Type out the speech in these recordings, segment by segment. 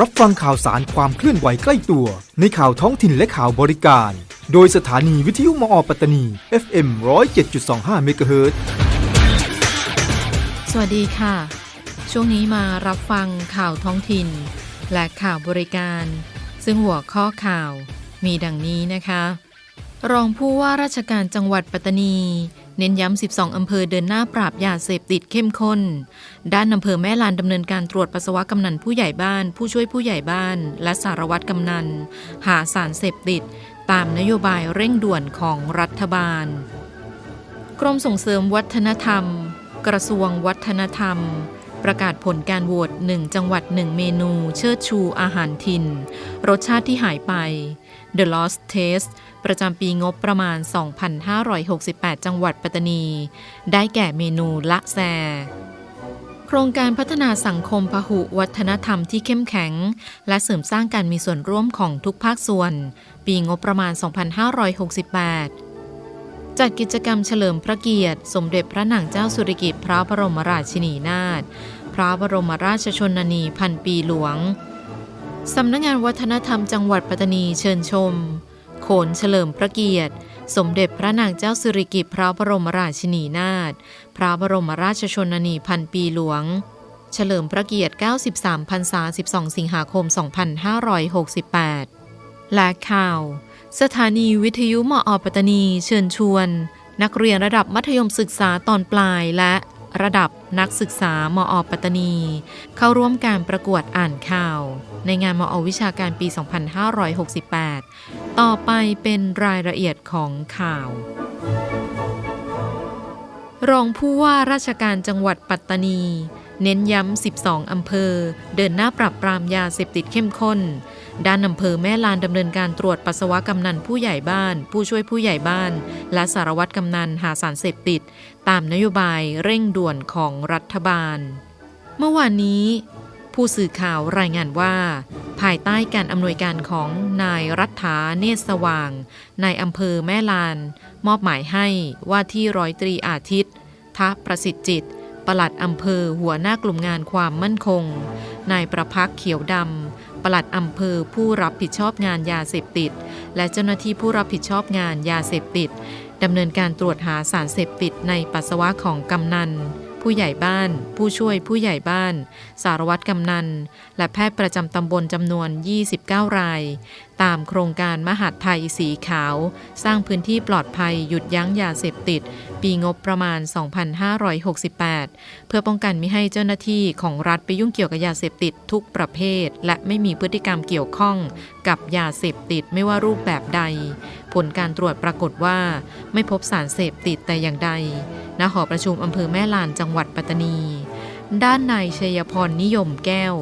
รับฟังข่าวสารความเคลื่อนไหวใกล้ตัว ในข่าวท้องถิ่นและข่าวบริการ โดยสถานีวิทยุมอปัตตานี FM 107.25เมกะเฮิรตสวัสดีค่ะ ช่วงนี้มารับฟังข่าวท้องถิ่น และข่าวบริการ ซึ่งหัวข้อข่าวมีดังนี้นะคะ รองผู้ว่าราชการจังหวัดปัตตานี เน้นย้ำ 12 อำเภอเดินหน้าปราบยาเสพติดเข้มข้น ด้านอำเภอแม่ลานดำเนินการตรวจปัสสาวะกำนันผู้ใหญ่บ้าน ผู้ช่วยผู้ใหญ่บ้าน และสารวัตรกำนัน หาสารเสพติด ตามนโยบายเร่งด่วนของรัฐบาล กรมส่งเสริมวัฒนธรรม กระทรวงวัฒนธรรม ประกาศผลการโหวต1จังหวัด 1 เมนู เชิดชูอาหารถิ่น รสชาติที่หายไป The Lost Taste ประจำปีงบประมาณ 2,568 จังหวัดปัตตานี ได้แก่เมนูละแซ โครงการพัฒนาสังคมพหุวัฒนธรรมที่เข้มแข็ง และเสริมสร้างการมีส่วนร่วมของทุกภาคส่วน ปีงบประมาณ 2568จัดกิจกรรมเฉลิมพระเกียรติ สมเด็จพระนางเจ้าสุริกิติ์พระบรมราชินีนาถ พระบรมราชชนนีพันปีหลวง สำนักงานวัฒนธรรมจังหวัดปัตตานีเชิญชม โขนเฉลิมพระเกียรติ สมเด็จพระนางเจ้าสิริกิติ์พระบรมราชินีนาถพระบรมราชชนนีพันปีหลวง เฉลิมพระเกียรติ 93พรรษา 12 สิงหาคม 2568 และข่าว สถานีวิทยุมอปัตตานีเชิญชวน นักเรียนระดับมัธยมศึกษาตอนปลายและ ระดับนักศึกษามอปัตตานี เข้าร่วมการประกวดอ่านข่าว ในงานมอวิชาการปี 2568 ต่อไปเป็นรายละเอียดของข่าว รองผู้ว่าราชการจังหวัดปัตตานี เน้นย้ำ 12 อำเภอ เดินหน้าปรับปรามยาเสพติดเข้มข้น ด้านอำเภอแม่ลานดำเนินการตรวจปัสสาวะกำนันผู้ใหญ่บ้าน ผู้ช่วยผู้ใหญ่บ้าน และสารวัตรกำนันหาสารเสพติด ตามนโยบายเร่งด่วนของรัฐบาล เมื่อวานนี้ ผู้สื่อข่าวรายงานว่า ภายใต้การอำนวยการของนายรัฐาเนตรสว่างนายอำเภอแม่ลาน มอบหมายให้ว่าที่ร้อยตรีอาทิตย์ทะประสิทธิ์จิตปลัดอำเภอหัวหน้ากลุ่มงานความมั่นคง นายประพักเขียวดำ ปลัดอำเภอผู้รับผิดชอบงานยาเสพติด และเจ้าหน้าที่ผู้รับผิดชอบงานยาเสพติดดำเนินการตรวจหาสารเสพติดในปัสสาวะของกำนัน ผู้ใหญ่บ้าน ผู้ช่วยผู้ใหญ่บ้าน สารวัตรกำนัน และแพทย์ประจำตำบลจำนวน 29 รายตามโครงการมหาดไทยสีขาว สร้างพื้นที่ปลอดภัยหยุดยั้งยาเสพติด ปีงบประมาณ 2568 เพื่อป้องกันไม่ให้เจ้าหน้าที่ของรัฐไปยุ่งเกี่ยวกับยาเสพติดทุกประเภท และไม่มีพฤติกรรมเกี่ยวข้องกับยาเสพติดไม่ว่ารูปแบบใด ผลการตรวจปรากฏว่า ไม่พบสารเสพติดแต่อย่างใดณหอประชุมอำเภอแม่ลานจังหวัดปัตตานี ด้านนายชัยพรนิยมแก้ว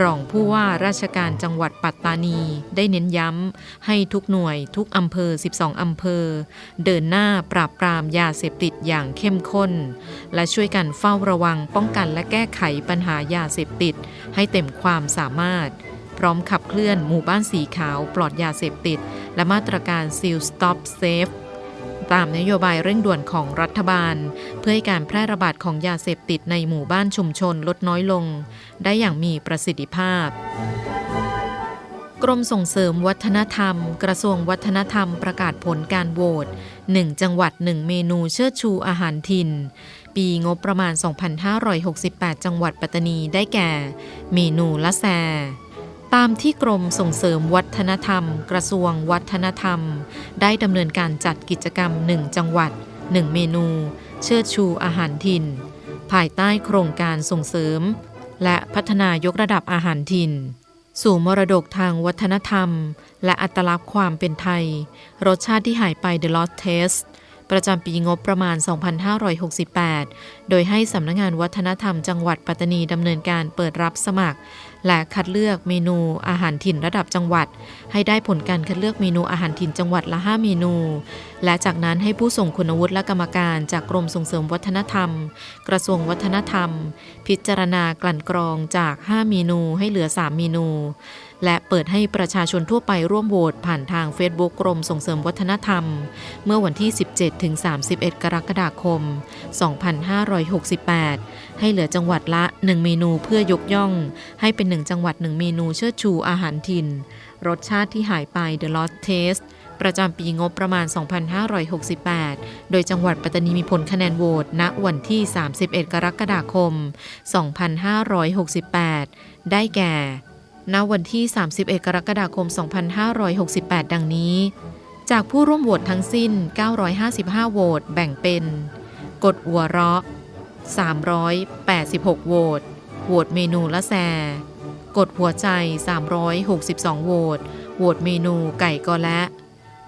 รองผู้ว่าราชการจังหวัดปัตตานีได้เน้นย้ำ ให้ทุกหน่วยทุกอำเภอ 12 อำเภอ เดินหน้าปราบปรามยาเสพติดอย่างเข้มข้น และช่วยกันเฝ้าระวังป้องกันและแก้ไขปัญหายาเสพติด ให้เต็มความสามารถ พร้อมขับเคลื่อนหมู่บ้านสีขาวปลอดยาเสพติด และมาตรการ Seal Stop Safe ตามนโยบายเร่งด่วนของรัฐบาล เพื่อให้การแพร่ระบาดของยาเสพติดในหมู่บ้านชุมชนลดน้อยลง ได้อย่างมีประสิทธิภาพกรมส่งเสริมวัฒนธรรม กระทรวงวัฒนธรรมประกาศผลการโหวต1 จังหวัด 1 เมนูเชิดชูอาหารถิ่น ปีงบประมาณ 2,568 จังหวัดปัตตานีได้แก่ เมนูละแซ ตามที่กรมส่งเสริมวัฒนธรรม กระทรวงวัฒนธรรม ได้ดำเนินการจัดกิจกรรม 1 จังหวัด 1 เมนู เชิดชูอาหารถิ่น ภายใต้โครงการส่งเสริม และพัฒนายกระดับอาหารถิ่น สู่มรดกทางวัฒนธรรม และอัตลักษณ์ความเป็นไทย รสชาติที่หายไป The Lost Taste ประจำปีงบประมาณ 2568 โดยให้สำนักงงานวัฒนธรรมจังหวัดปัตตานีดำเนินการเปิดรับสมัคร และคัดเลือกเมนูอาหารถิ่นระดับจังหวัด ให้ได้ผลการคัดเลือกเมนูอาหารถิ่นจังหวัดละ 5 เมนู และจากนั้นให้ผู้ส่งคุณวุฒิและกรรมการจากกรมส่งเสริมวัฒนธรรม กระทรวงวัฒนธรรม พิจารณากลั่นกรองจาก 5 เมนูให้เหลือ 3 เมนู และเปิดให้ประชาชนทั่วไปร่วมโหวตผ่านทาง Facebook กรมส่งเสริมวัฒนธรรม เมื่อวันที่ 17-31 กรกฎาคม 2568 ให้เหลือจังหวัดละ 1 เมนูเพื่อยกย่อง ให้เป็นหนึ่งจังหวัดหนึ่งเมนูเชิดชูอาหารถิ่น รสชาติที่หายไป The Lost Taste ประจำปีงบประมาณ 2568 โดยจังหวัดปัตตานีมีผลคะแนนโหวตณวันที่ 31 กรกฎาคม 2568 ได้แก่ ณ วันที่ 31 กรกฎาคม 2568 ดังนี้ จากผู้ร่วมโหวตทั้งสิ้น 955 โหวตแบ่งเป็น กดหัวเราะ 386 โหวต โหวตเมนูละแซ กดหัวใจ 362 โหวต โหวตเมนูไก่กอและ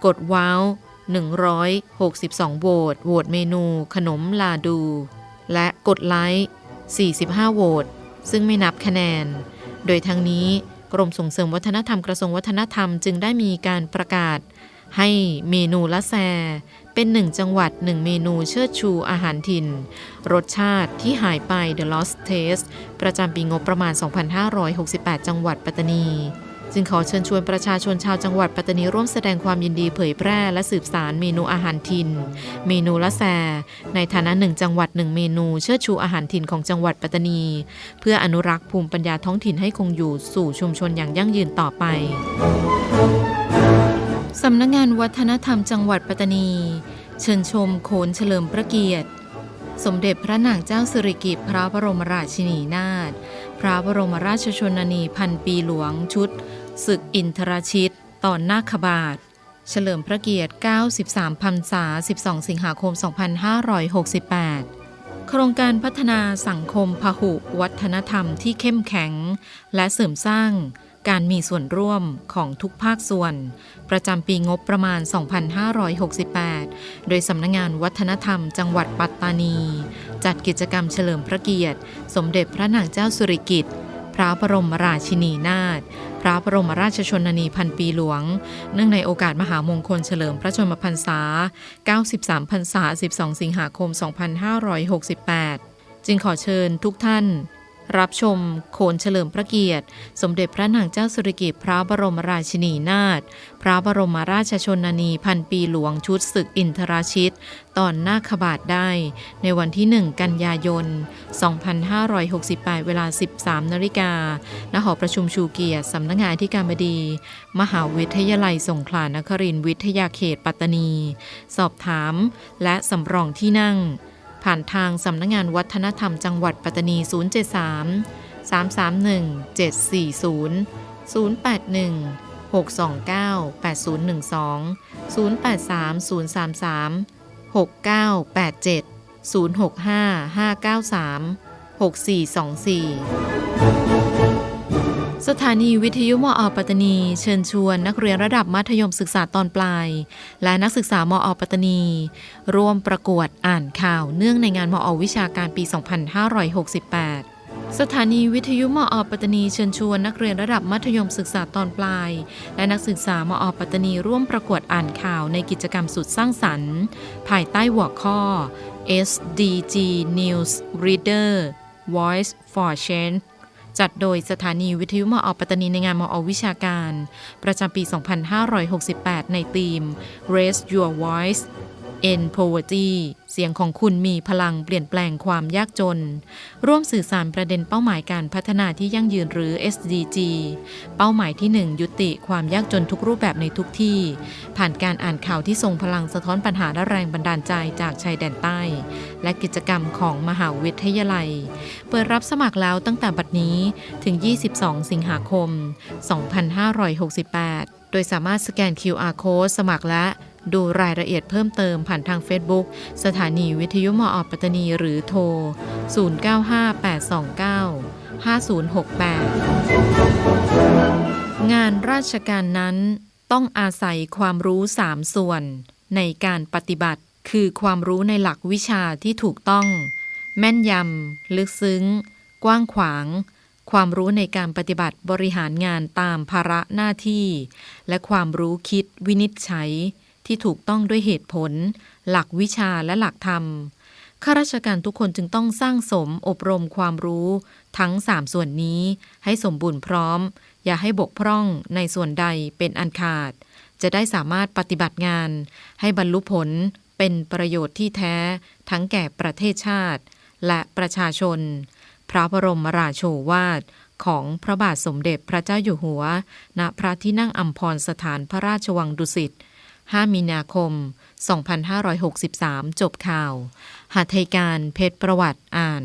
กดว้าว 162 โหวต โหวตเมนูขนมลาดู และกดไลค์ 45 โหวต ซึ่งไม่นับคะแนน โดยทั้งนี้กรมส่งเสริมวัฒนธรรมกระทรวงวัฒนธรรมจึงได้มีการประกาศให้เมนูละแซ เป็นหนึ่งจังหวัดหนึ่งเมนูเชิดชูอาหารถิ่น รสชาติที่หายไป The Lost Taste ประจำปีงบประมาณ 2568 จังหวัดปัตตานีจึงขอเชิญชวนประชาชนชาวจังหวัดปัตตานีร่วมแสดงความยินดีเผยแพร่และสืบสารเมนูอาหารถิ่น เมนูละแซ ในฐานะหนึ่งจังหวัดหนึ่งเมนูเชิดชูอาหารถิ่นของจังหวัดปัตตานี เพื่ออนุรักษ์ภูมิปัญญาท้องถิ่นให้คงอยู่สู่ชุมชนอย่างยั่งยืนต่อไป สำนักงงานวัฒนธรรมจังหวัดปัตตานี เชิญชมโขนเฉลิมพระเกียรติ สมเด็จพระนางเจ้าสิริกิติ์พระบรมราชินีนาถพระบรมราชชนนีพันปีหลวงชุด ศึกอินทรชิต ตอนนาคบาท เฉลิมพระเกียรติ 93พรรษา 12 สิงหาคม 2568โครงการพัฒนาสังคมพหุวัฒนธรรมที่เข้มแข็ง และเสริมสร้าง การมีส่วนร่วมของทุกภาคส่วน ประจำปีงบประมาณ 2568 โดยสำนักงงานวัฒนธรรมจังหวัดปัตตานี จัดกิจกรรมเฉลิมพระเกียรติ สมเด็จพระนางเจ้าสุริกิติ์พระบรมราชินีนาถ พระบรมราชชนนีพันปีหลวง เนื่องในโอกาสมหามงคลเฉลิมพระชนมพรรษา 93 พรรษา 12 สิงหาคม 2568 จึงขอเชิญทุกท่าน รับชมโขนเฉลิมพระเกียรติ สมเด็จพระนางเจ้าสุริกิติ์พระบรมราชินีนาถพระบรมราชชนนีพันปีหลวงชุดศึกอินทราชิต ตอนนาคบาทได้ ในวันที่ 1 กันยายน 2568 เวลา 13นาฬิกาณหอประชุมชูเกียรติสำนักงานที่การบดี มหาวิทยาลัยสงขลานครินทร์วิทยาเขตปัตตานี สอบถาม และสำรองที่นั่ง ผ่านทางสำนักงงานวัฒนธรรมจังหวัดปัตตานี 073 331 740 081 629 8012 083 033 6987 065 593 6424 สถานีวิทยุมอปัตตานี เชิญชวนนักเรียนระดับมัธยมศึกษาตอนปลาย และนักศึกษามอปัตตานี ร่วมประกวดอ่านข่าวเนื่องในงานมอวิชาการปี 2568 สถานีวิทยุมอปัตตานีเชิญชวนนักเรียนระดับมัธยมศึกษาตอนปลาย และนักศึกษามอปัตตานีร่วมประกวดอ่านข่าวในกิจกรรมสุดสร้างสรรค์ ภายใต้หัวข้อ SDG News Reader Voice for Change จัดโดยสถานีวิทยุมอปัตตานีในงานมอวิชาการ ประจำปี 2568 ในธีม Raise Your Voice End Poverty เสียงของคุณมีพลังเปลี่ยนแปลงความยากจน ร่วมสื่อสารประเด็นเป้าหมายการพัฒนาที่ยั่งยืนหรือ SDG เป้าหมายที่ 1 ยุติความยากจนทุกรูปแบบในทุกที่ ผ่านการอ่านข่าวที่ทรงพลังสะท้อนปัญหาและแรงบันดาลใจจากชายแดนใต้ และกิจกรรมของมหาวิทยาลัย เปิดรับสมัครแล้วตั้งแต่บัดนี้ถึง 22 สิงหาคม 2568 โดยสามารถสแกน QR Code สมัครและ ดูรายละเอียดเพิ่มเติมผ่านทาง Facebook สถานีวิทยุมอปัตตานีหรือโทร 0958295068 งานราชการนั้นต้องอาศัยความรู้ 3 ส่วน ในการปฏิบัติคือความรู้ในหลักวิชาที่ถูกต้อง แม่นยำ ลึกซึ้ง กว้างขวาง ความรู้ในการปฏิบัติบริหารงานตามภาระหน้าที่ และความรู้คิดวินิจฉัย ที่ถูกต้องด้วยเหตุผล หลักวิชาและหลักธรรมข้าราชการทุกคนจึงต้องสร้างสมอบรมความรู้ทั้ง3ส่วนนี้ให้สมบูรณ์พร้อม อย่าให้บกพร่องในส่วนใดเป็นอันขาด จะได้สามารถปฏิบัติงาน ให้บรรลุผลเป็นประโยชน์ที่แท้ ทั้งแก่ประเทศชาติ และประชาชน พระบรมราโชวาทของพระบาทสมเด็จพระเจ้าอยู่หัว ณพระที่นั่งอัมพรสถานพระราชวังดุสิต 5 มีนาคม 2563 จบข่าว หัตถการเพชรประวัติอ่าน